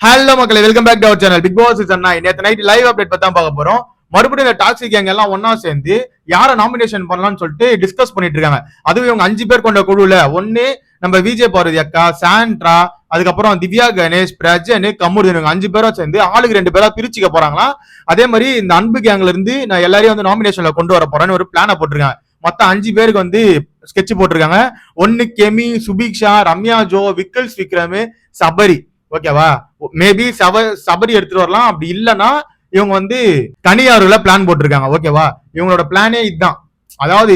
Hello மக்களே welcome back to our channel Bigg Boss is அண்ணா நேற்று night live update பத்தி தான் பார்க்க போறோம். மறுபடியும் இந்த டாக்ஸிக் கேங் எல்லாம் ஒன்னா சேர்ந்து யாரை நாமினேஷன் பண்ணலாம்னு சொல்லிட்டு டிஸ்கஸ் பண்ணிட்டு இருக்காங்க. அதுவும் இவங்க அஞ்சு பேர் கொண்ட குழுல. ஒன்னு நம்ம விஜய் பாரதி அக்கா சாண்ட்ரா அதுக்கப்புறம் திவ்யா கணேஷ் பிரஜன் கமுருதன் இவங்க அஞ்சு பேரும் சேர்ந்து ஆளுக்கு ரெண்டு பேரா பிரிச்சுக்க போறாங்களாம் அதே மாதிரி இந்த அன்பு கேங்ல இருந்து நான் எல்லாரையும் வந்து நாமினேஷன்ல கொண்டு வர போறேன்னு ஒரு பிளானை போட்டிருக்காங்க. மொத்தம் அஞ்சு பேருக்கு வந்து ஸ்கெட்ச் போட்டிருக்காங்க. ஒன்னு கெமி சுபிக்ஷா ரம்யா ஜோ விக்கல்ஸ் விக்ரம் சபரி. ஓகேவா? மேபி சப சபரி எடுத்துட்டு வரலாம். அப்படி இல்லைன்னா இவங்க வந்து தனியாருல பிளான் போட்டிருக்காங்க. ஓகேவா? இவங்களோட பிளானே இதுதான் அதாவது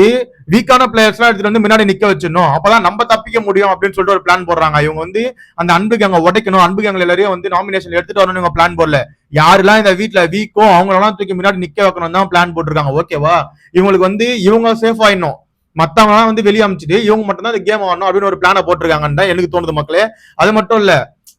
வீக்கான பிளேயர்ஸ் எல்லாம் எடுத்துட்டு வந்து முன்னாடி நிக்க வச்சிடணும். அப்பதான் நம்ம தப்பிக்க முடியும் அப்படின்னு சொல்லிட்டு ஒரு பிளான் போடுறாங்க. இவங்க வந்து அந்த அன்பு கேங்க உடைக்கணும். அன்பு கேங்க எல்லாரையும் வந்து நாமினேஷன் எடுத்துட்டு வரணும் இவங்க பிளான் போடல. யாரெல்லாம் இந்த வீட்டில் வீக்கோ அவங்களெல்லாம் தூக்கி முன்னாடி நிக்க வைக்கணும் தான் பிளான் போட்டிருக்காங்க. ஓகேவா? இவங்களுக்கு வந்து இவங்க சேஃப் ஆயிடணும். மற்றவங்களாம் வந்து வெளியே அமைச்சிட்டு இவங்க மட்டும் தான் இந்த கேம் ஆடணும் அப்படின்னு ஒரு பிளானை போட்டிருக்காங்கன்னு தான் எனக்கு தோணுது மக்களே. அது மட்டும் இல்ல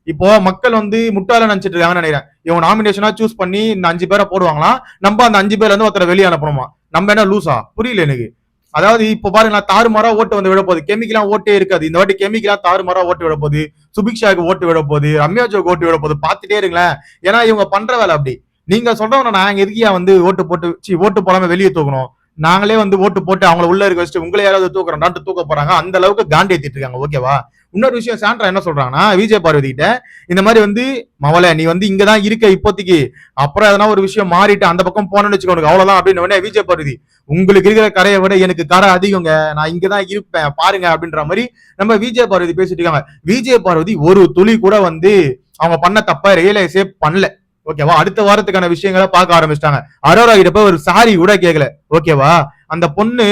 இப்போ மக்கள் வந்து முட்டாள நினைச்சிட்டு இருக்காங்கன்னு நினைக்கிறேன். இவங்க நாமினேஷனா சூஸ் பண்ணி இந்த அஞ்சு பேரை போடுவாங்களாம் நம்ம அந்த அஞ்சு பேர்ல இருந்து ஒருத்தரை வெளியே அனுப்பணுமா? நம்ம என்ன லூசா புரியல எனக்கு. அதாவது இப்போ பாருங்க தாறுமாறா ஓட்டு வந்து விட போகுது கெமிக்கலா ஓட்டே இருக்காது. இந்த வாட்டி கெமிக்கலா தாறுமாறா ஓட்டு விட போகுது சுபிக்ஷாவுக்கு ஓட்டு விட போகுது ரம்யா ஜோக்கு ஓட்டு விட போகுது பார்த்துட்டே இருங்களேன். ஏன்னா இவங்க பண்ற வேலை அப்படி. நீங்க சொல்றவங்க நான் எதுக்கியா வந்து ஓட்டு போட்டு சி ஓட்டு போடாம வெளியே தூக்கணும்? நாங்களே வந்து ஓட்டு போட்டு அவங்கள உள்ள இருக்க வச்சுட்டு உங்களை யாராவது தூக்குறோம் நாட்டு தூக்க போறாங்க. அந்த அளவுக்கு காண்டி ஏத்திட்டு இருக்காங்க. ஓகேவா? இன்னொரு விஷயம் சாண்ட்ரா என்ன சொல்றாங்கன்னா விஜய் பார்வதி கிட்ட இந்த மாதிரி வந்து மவளை நீ வந்து இங்கதான் இருக்க இப்போதைக்கு. அப்புறம் எதனா ஒரு விஷயம் மாறிட்டு அந்த பக்கம் போனேன்னு வச்சுக்கோ உனக்கு அவ்வளவுதான் அப்படின்னு உடனே விஜய் பார்வதி உங்களுக்கு இருக்கிற கரையை விட எனக்கு கரை அதிகங்க. நான் இங்கதான் இருப்பேன். பாருங்க அப்படின்ற மாதிரி நம்ம விஜய் பார்வதி பேசிட்டு இருக்காங்க. விஜய் பார்வதி ஒரு துளி கூட வந்து அவங்க பண்ண தப்ப ரியலைஸே பண்ணல. ஓகேவா? அடுத்த வாரத்துக்கான விஷயங்களை பார்க்க ஆரம்பிச்சிட்டாங்க. அரோரா கிட்ட போய் ஒரு சாரி கூட கேட்கல ஓகேவா? அந்த பொண்ணு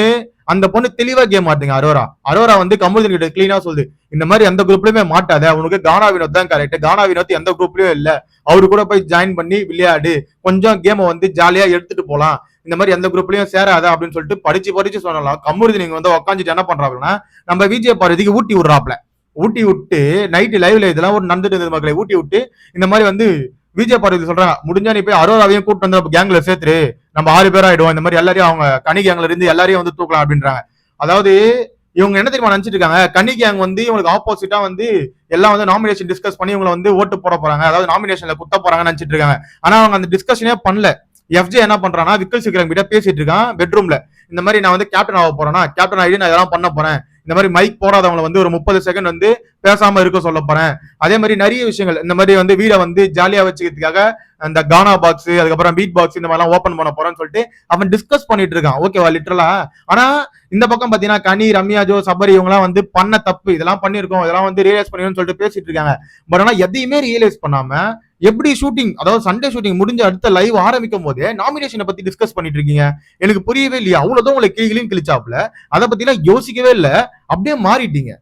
அந்த பொண்ணு தெளிவா கேம் மாட்டேங்க அரோரா. அரோரா வந்து கமருதன் கிட்ட கிளீனா சொல்லுது இந்த மாதிரி எந்த குரூப்லயுமே மாட்டாத உனக்கு கானா வினோத் தான் கரெக்ட் கானா வினோத் எந்த குரூப்லயும் இல்ல. அவரு கூட போய் ஜாயின் பண்ணி விளையாடு. கொஞ்சம் கேமை வந்து ஜாலியா எடுத்துட்டு போலாம். இந்த மாதிரி எந்த குரூப்லயும் சேராத அப்படின்னு சொல்லிட்டு படிச்சு படிச்சு சொல்லலாம். கம்முருதி நீங்க வந்து உட்காந்துட்டு என்ன பண்றாங்கன்னா நம்ம விஜய பார்வதிக்கு ஊட்டி விடுறாப்ல ஊட்டி விட்டு நைட்டு லைவ்ல இதெல்லாம் ஒரு நடந்துட்டு இருந்தது மக்களை. ஊட்டி விட்டு இந்த மாதிரி வந்து விஜய் பார்வதி சொல்றாங்க முடிஞ்சா நீ போய் அரோராவையும் கூட்டு வந்து கேங்ல சேர்த்துரு. நம்ம ஆறு பேர் ஆயிடுவோம். இந்த மாதிரி எல்லாரையும் அவங்க கனி கேங்ல இருந்து எல்லாரையும் வந்து தூக்கலாம் அப்படின்றாங்க. அதாவது இவங்க என்ன தெரியுமா நினைச்சிட்டு இருக்காங்க? கனி கேங் வந்து இவங்களுக்கு ஆப்போசிட்டா வந்து எல்லாம் வந்து நாமினேஷன் டிஸ்கஸ் பண்ணி இவங்களை வந்து ஓட்டு போட போறாங்க. அதாவது நாமினேஷன்ல குத்த போறாங்கன்னு நினைச்சிட்டு இருக்காங்க. ஆனா அவங்க அந்த டிஸ்கஷனே பண்ணல. எஃப்ஜே என்ன பண்றான்னா விக்கல் சிக்கரம் கிட்ட பேசிட்டு இருக்கான் பெட்ரூம்ல இந்த மாதிரி நான் வந்து கேப்டன் ஆக போறேன்னா கேப்டன் ஆகி நான் இதெல்லாம் பண்ண போறேன். இந்த மாதிரி மைக் போடாதவங்களை வந்து ஒரு முப்பது செகண்ட் வந்து பேசாம இருக்க சொல்ல போறேன். அதே மாதிரி நிறைய விஷயங்கள். இந்த மாதிரி வந்து வீடை வந்து ஜாலியா வச்சுக்கிறதுக்காக அந்த கானா பாக்ஸ் அதுக்கப்புறம் பீட் பாக்ஸ் இந்த மாதிரிலாம் ஓப்பன் பண்ண போறேன்னு சொல்லிட்டு அவன் டிஸ்கஸ் பண்ணிட்டு இருக்கான். ஓகேவா லிட்டரலா ஆனா இந்த பக்கம் பாத்தீங்கன்னா கனி ரம்யா ஜோ சபரி இவங்கலாம் வந்து பண்ண தப்பு. இதெல்லாம் பண்ணிருக்கோம் இதெல்லாம் வந்து ரியலைஸ் பண்ணிருக்கோம்னு சொல்லிட்டு பேசிட்டு இருக்காங்க. பட் ஆனா எதையுமே ரியலைஸ் பண்ணாம எப்படி ஷூட்டிங் அதாவது சண்டே ஷூட்டிங் முடிஞ்ச அடுத்த லைவ் ஆரம்பிக்கும் போதே நாமினேஷனை பத்தி டிஸ்கஸ் பண்ணிட்டு இருக்கீங்க எனக்கு புரியவே இல்லையா. அவ்வளவுதான் உங்களை கிளிகளையும் கிழிச்சாப்ல அதை பத்திலாம் யோசிக்கவே இல்லை. அப்படியே மாறிட்டீங்க.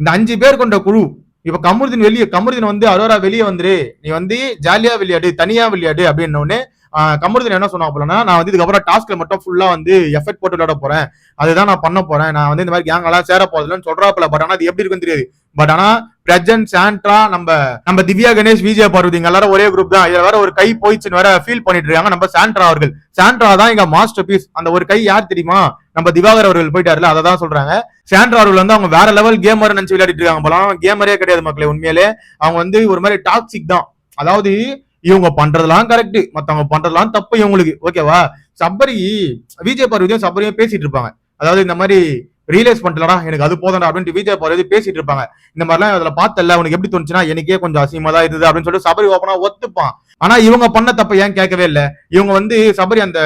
இந்த அஞ்சு பேர் கொண்ட குழு. இப்ப கமருதீன் வெளியே கமருதீன் வந்து அரோரா வெளியே வந்துரு. நீ வந்து ஜாலியா விளையாடு தனியா விளையாடு அப்படின்ன கமருதீன் என்ன சொன்னா நான் வந்து இதுக்கப்புறம் டாஸ்க்ல மட்டும் ஃபுல்லா வந்து எஃபெக்ட் போட்டு விளையாட போறேன். அதுதான் நான் பண்ண போறேன். நான் வந்து இந்த மாதிரி கேங் எல்லாம் சேர போதில்லன்னு சொல்றாப்புல. பட் ஆனா அது எப்படி இருக்குன்னு தெரியாது. பட் ஆனா பிரஜன் சாண்ட்ரா நம்ம நம்ம திவ்யா கணேஷ் விஜய பார்வதி எல்லாரும் ஒரே குரூப் தான். இதுல வேற ஒரு கை போயிடுச்சுன்னு வேற ஃபீல் பண்ணிட்டு இருக்காங்க நம்ம சாண்ட்ரா அவர்கள். சாண்ட்ரா தான் எங்க மாஸ்டர் பீஸ் அந்த ஒரு கை யார் தெரியுமா? நம்ம திவாகர் அவர்கள் போயிட்டாருல அதை தான் சொல்றாங்க. சாண்ட்ரா அவர்கள் வந்து அவங்க வேற லெவல் கேமர் நினைச்சு விளையாடிட்டு இருக்காங்க போலாம் கேமரே கிடையாது மக்களே உண்மையிலே. அவங்க வந்து ஒரு மாதிரி டாக்ஸிக் தான். அதாவது இவங்க பண்றதெல்லாம் கரெக்ட் மத்தவங்க பண்றதெல்லாம் தப்பு இவங்களுக்கு. ஓகேவா சபரி விஜய் பார்வதியும் சபரியும் பேசிட்டு இருப்பாங்க. அதாவது இந்த மாதிரி ரியலைஸ் பண்ணலடா எனக்கு அது போதண்டா அப்படின்ட்டு விஜய் பார்வதி பேசிட்டு இருப்பாங்க. இந்த மாதிரிலாம் அதுல பார்த்தல உனக்கு எப்படி தோணுச்சுன்னா எனக்கே கொஞ்சம் அசிங்கமா தான் இருந்தது அப்படின்னு சொல்லிட்டு சபரி ஓப்பனா ஒத்துப்பான். ஆனா இவங்க பண்ண தப்ப ஏன் கேட்கவே இல்லை? இவங்க வந்து சபரி அந்த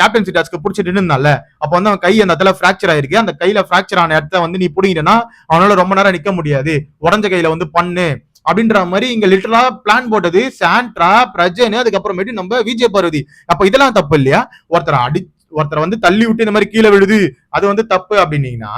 கேப்டன்சி டாஸ்க்கு பிடிச்சிட்டு இருந்தால அப்ப வந்து அவன் கை அந்த இடத்துல பிராக்சர் ஆயிருக்கு. அந்த கையில பிராக்சர் ஆன இடத்த வந்து நீ புடிங்கிட்டனா அவனால ரொம்ப நேரம் நிக்க முடியாது. உடஞ்ச கையில வந்து பண்ணு. அப்படின்ற மாதிரி இங்க லிட்டரலா பிளான் போட்டது சாண்ட்ரா பிரஜன் அதுக்கப்புறமேட்டு நம்ம விஜய் பார்வதி. அப்ப இதெல்லாம் தப்பு இல்லையா? ஒருத்தரை அடி ஒருத்தரை வந்து தள்ளி விட்டு இந்த மாதிரி கீழே விழுது. அது வந்து தப்பு அப்படின்னீங்கன்னா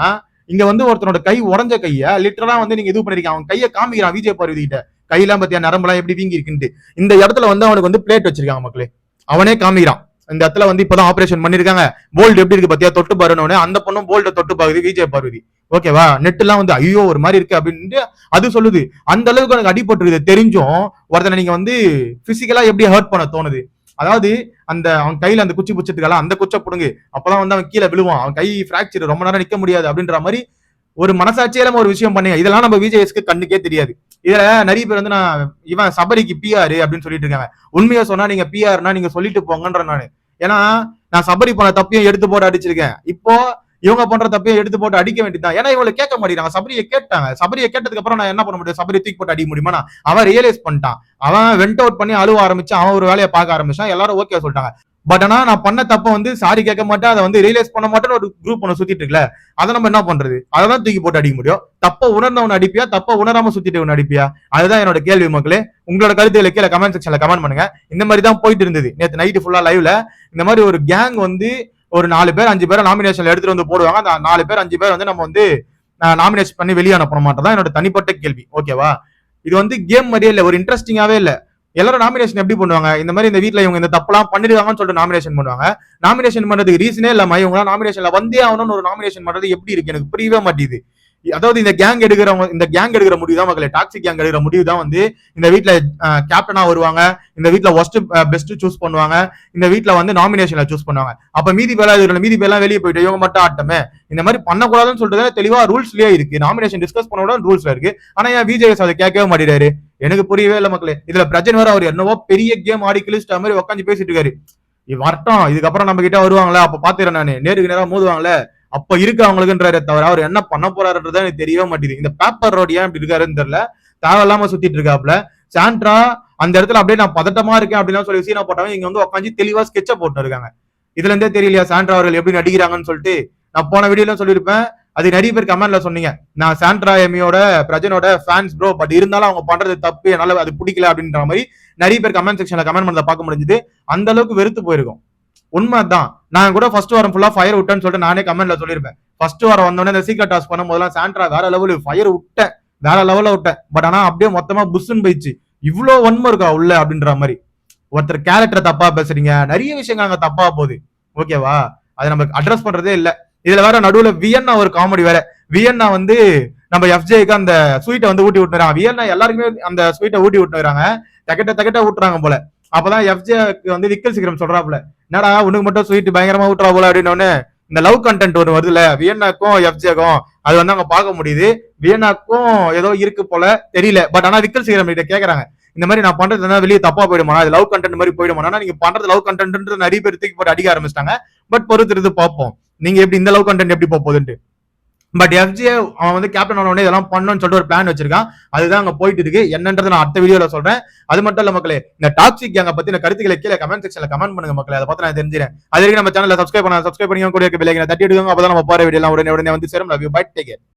இங்க வந்து ஒருத்தனோட கை உடஞ்ச கைய லிட்டரலா வந்து நீங்க இது பண்ணிருக்கீங்க. அவன் கையை காமிக்கிறான் விஜய் பார்வதி கிட்ட. கையெல்லாம் பத்தியா நரம்பெல்லாம் எப்படி வீங்கி இருக்குன்ட்டு இந்த இடத்துல வந்து அவனுக்கு வந்து பிளேட் வச்சிருக்காங்க மக்களே. அவனே காமிக்கிறான். இந்த இடத்துல வந்து இப்பதான் ஆபரேஷன் பண்ணிருக்காங்க. போல்டு எப்படி இருக்கு பத்தியா? தொட்டு பாருன்னு அந்த பொண்ணும் போல்ட தொட்டு பாக்குது விஜய் பார்வதி. ஓகேவா நெட் எல்லாம் வந்து ஐயோ ஒரு மாதிரி இருக்கு அப்படின்ட்டு அது சொல்லுது. அந்த அளவுக்கு எனக்கு அடிபட்டுருது தெரிஞ்சும் ஒருத்தனை நீங்க வந்து பிசிக்கலா எப்படி ஹர்ட் பண்ண தோணுது. அதாவது அந்த அவன் கையில அந்த குச்சி பிடிச்சிருக்கால அந்த குச்சை பிடுங்கு. அப்பதான் வந்து அவன் கீழே விழுவான். அவன் கை பிராக்சர் ரொம்ப நேரம் நிக்க முடியாது அப்படின்ற மாதிரி ஒரு மனசாட்சியில ஒரு விஷயம் பண்ணுங்க. இதெல்லாம் நம்ம விஜயஸ்க்கு கண்ணுக்கே தெரியாது. இதுல நிறைய பேர் வந்து நான் இவன் சபரிக்கு பிஆர் அப்படின்னு சொல்லிட்டு இருக்காங்க. உண்மையா சொன்னா நீங்க பிஆர்னா நீங்க சொல்லிட்டு போங்கன்ற நானு. ஏன்னா நான் சபரி போன தப்பையும் எடுத்து போட்டு அடிச்சிருக்கேன். இப்போ இவங்க பண்ற தப்பையும் எடுத்து போட்டு அடிக்க வேண்டியதான் ஏன்னா இவங்களை கேட்க மாட்டேங்கிறாங்க. சபரியை கேட்டாங்க. சபரியை கேட்டதுக்கு அப்புறம் நான் என்ன பண்ண முடியும்? சபரி தூக்கி போட்டு அடிக்க முடியுமா நான் அவன் ரியலைஸ் பண்ணிட்டான். அவன் வெண்ட் அவுட் பண்ணி அழுவ ஆரம்பிச்சு அவன் ஒரு வேலையை பார்க்க ஆரம்பிச்சான். எல்லாரும் ஓகே சொல்லிட்டாங்க. பட் ஆனா நான் பண்ண தப்ப வந்து சாரி கேட்க மாட்டேன் அதை வந்து ரியலைஸ் பண்ண மாட்டேன்னு ஒரு குரூப் ஒன்று சுத்திட்டு இருக்குல்ல அதை நம்ம என்ன பண்றது? அதை தான் தூக்கி போட்டு அடிக்க முடியும். தப்ப உணர்ந்தவன் அடிப்பியா? தப்ப உணராம சுத்திட்டு அடிப்பியா? அதுதான் என்னோட கேள்வி மக்களே. உங்களோட கருத்துக்களை கீழே கமெண்ட் செக்ஷன்ல கமெண்ட் பண்ணுங்க. இந்த மாதிரி தான் போயிட்டு இருந்தது. நேற்று நைட்டு ஃபுல்லா லைவ்ல இந்த மாதிரி ஒரு கேங் வந்து ஒரு நாலு பேர் அஞ்சு பேரை நாமினேஷன்ல எடுத்துட்டு வந்து போடுவாங்க. அந்த நாலு பேர் அஞ்சு பேர் வந்து நம்ம வந்து நாமினேஷன் பண்ணி வெளியே அனுப்ப மாட்டோம். தான் என்னோட தனிப்பட்ட கேள்வி. ஓகேவா இது வந்து கேம் மாதிரியே இல்லை ஒரு இன்ட்ரெஸ்டிங்காவே இல்லை. எல்லாரும் நாமினேஷன் எப்படி பண்ணுவாங்க? இந்த மாதிரி இந்த வீட்டில் இவங்க இந்த தப்புலாம் பண்ணிருக்காங்கன்னு சொல்லிட்டு நாமினேஷன் பண்ணுவாங்க. நாமினேஷன் பண்றதுக்கு ரீசனே இல்லாம இவங்க நாமினேஷன்ல வந்தே ஆகணும்னு ஒரு நாமினேஷன் பண்றது எப்படி இருக்கு? எனக்கு புரியவே மாட்டேங்குது. அதாவது இந்த கேங் எடுக்கிறவங்க இந்த கேங் எடுக்கிற முடிவு தான் மக்களே. டாக்ஸி கேங் எடுக்கிற முடிவு தான் வந்து இந்த வீட்டுல கேப்டனா வருவாங்க. இந்த வீட்டுல ஒஸ்ட் பெஸ்ட் சூஸ் பண்ணுவாங்க. இந்த வீட்டுல வந்து நாமினேஷன்ல சூஸ் பண்ணுவாங்க. அப்ப மீதி பேலா இதுல மீதி பேலாம் வெளியே போயிட்டு இவங்க மட்டும் ஆட்டமே. இந்த மாதிரி பண்ணக்கூடாதுன்னு சொல்லிட்டு தெளிவா ரூல்ஸ்லயே இருக்கு. நாமினேஷன் டிஸ்கஸ் பண்ண கூட ரூல்ஸ்ல இருக்கு. ஆனா ஏன் விஜேஎஸ் அதை கேட்கவே மாட்டேறாரு எனக்கு புரியவே இல்லை மக்களே. இதுல பிரச்சனை வேற அவர் என்னவோ பெரிய கேம் ஆடி கிழிச்சிட்ட மாதிரி உட்காந்து பேசிட்டு இருக்காரு. வரட்டும் இதுக்கப்புறம் நம்ம கிட்ட வருவாங்களே அப்ப பாத்துறேன் நானு. நேருக்கு நேரம் மோதுவாங்களே அப்ப இருக்கு அவங்களுக்குன்றாரு தவிர அவர் என்ன பண்ண போறாருன்றது எனக்கு தெரியவே மாட்டேங்குது. இந்த பேப்பர் ரோடு ஏன் இப்படி இருக்காருன்னு தெரியல. தேவையில்லாம சுத்திட்டு இருக்காப்ல சாண்ட்ரா அந்த இடத்துல அப்படியே நான் பதட்டமா இருக்கேன் அப்படின்னு சொல்லி சீனா போட்டவங்க இங்க வந்து உட்காந்து தெளிவா ஸ்கெட்ச போட்டு இருக்காங்க இதுல இருந்தே தெரியலையா சாண்ட்ரா அவர்கள் எப்படி நடிக்கிறாங்கன்னு சொல்லிட்டு? நான் போன வீடியோல சொல்லியிருப்பேன். அது நிறைய பேர் கமெண்ட்ல சொன்னீங்க. நான் சாண்ட்ரா எமியோட பிரஜனோட ஃபேன்ஸ் ப்ரோ பட் இருந்தாலும் அவங்க பண்றது தப்பு என்னால அது பிடிக்கல அப்படின்ற மாதிரி நிறைய பேர் கமெண்ட் செக்ஷன்ல கமெண்ட் பண்ணதை பார்க்க முடிஞ்சது. அந்த அளவுக்கு வெறுத்து போயிருக்கும். உண்மை தான் நான் கூட ஃபர்ஸ்ட் வாரம் ஃபுல்லா ஃபயர் விட்டேன்னு சொல்லிட்டு நானே கமெண்ட்ல சொல்லியிருப்பேன். ஃபர்ஸ்ட் வாரம் வந்தோடனே இந்த சீக்கிரம் டாஸ் பண்ணும்போதெல்லாம் சாண்ட்ரா வேற லெவலு ஃபயர் விட்டேன். வேற லெவல விட்டேன். பட் ஆனா அப்படியே மொத்தமா புஷ்ன்னு போயிடுச்சு. இவ்வளோ ஒன்மை இருக்கா உள்ள அப்படின்ற மாதிரி. ஒருத்தர் கேரக்டர் தப்பா பேசுறீங்க. நிறைய விஷயங்கள் அங்க தப்பா போகுது. ஓகேவா அதை நம்ம அட்ரஸ் பண்றதே இல்லை. இதுல வேற நடுவுல வியன்னா ஒரு காமெடி வேற. வியன்னா வந்து நம்ம எஃப்ஜேக்கு அந்த ஸ்வீட்டை வந்து ஊட்டி விட்டுறாங்க வியன்னா எல்லாருக்குமே அந்த ஸ்வீட்டை ஊட்டி விட்டுறாங்க தக்கட்ட தக்கட்ட ஊட்டுறாங்க போல. அப்பதான் எஃப்ஜேக்கு வந்து விக்கல் சீக்கிரம் சொல்றாப்புல. என்னடா உனக்கு மட்டும் ஸ்வீட் பயங்கரமா ஊட்டுறா போல அப்படின்னு இந்த லவ் கண்டென்ட் ஒன்று வருதுல வியன்னாக்கும் எஃப்ஜேக்கும் அது வந்து அங்க பார்க்க முடியுது. வியன்னாக்கும் ஏதோ இருக்கு போல தெரியல. பட் ஆனா விக்கல் சீக்கிரம் கிட்ட கேக்குறாங்க. இந்த மாதிரி நான் பண்றது என்ன வெளியே தப்பா போயிடுமா அது லவ் கண்டென்ட் மாதிரி போயிடுமா நீங்க பண்றது லவ் கண்டென்ட் நிறைய பேர் தூக்கி போட்டு அடிக்க ஆரம்பிச்சிட்டாங்க. பட் பொறுத்துறது பார்ப்போம். நீங்க எப்படி இந்த லவ் கண்டென்ட் எப்படி போக போகுதுன்ட்டு. பட் எஃப்ஜிஏ அவன் வந்து கேப்டன் ஆனோடனே இதெல்லாம் பண்ணணும்னு சொல்லிட்டு ஒரு பிளான் வச்சிருக்கான். அதுதான் அங்க போயிட்டு இருக்கு என்னன்றது நான் அடுத்த வீடியோல சொல்றேன். அது மட்டும் இல்ல மக்களே இந்த டாக்ஸிக் கேங்க பத்தின கருத்துக்களை கீழே கமெண்ட் செக்ஷன்ல கமெண்ட் பண்ணுங்க மக்களே. அதை பார்த்து நான் தெரிஞ்சிடறேன் அது வரைக்கும் நம்ம சேனலை சப்ஸ்கிரைப் பண்ண சப்ஸ்கிரைப் பண்ணி கூட இருக்க பிள்ளைங்க தட்டி எடுக்கோங்க அப்பதான் நம்ம போற வீடியோ உடனே உடனே வந்து சேரும். Love you bye take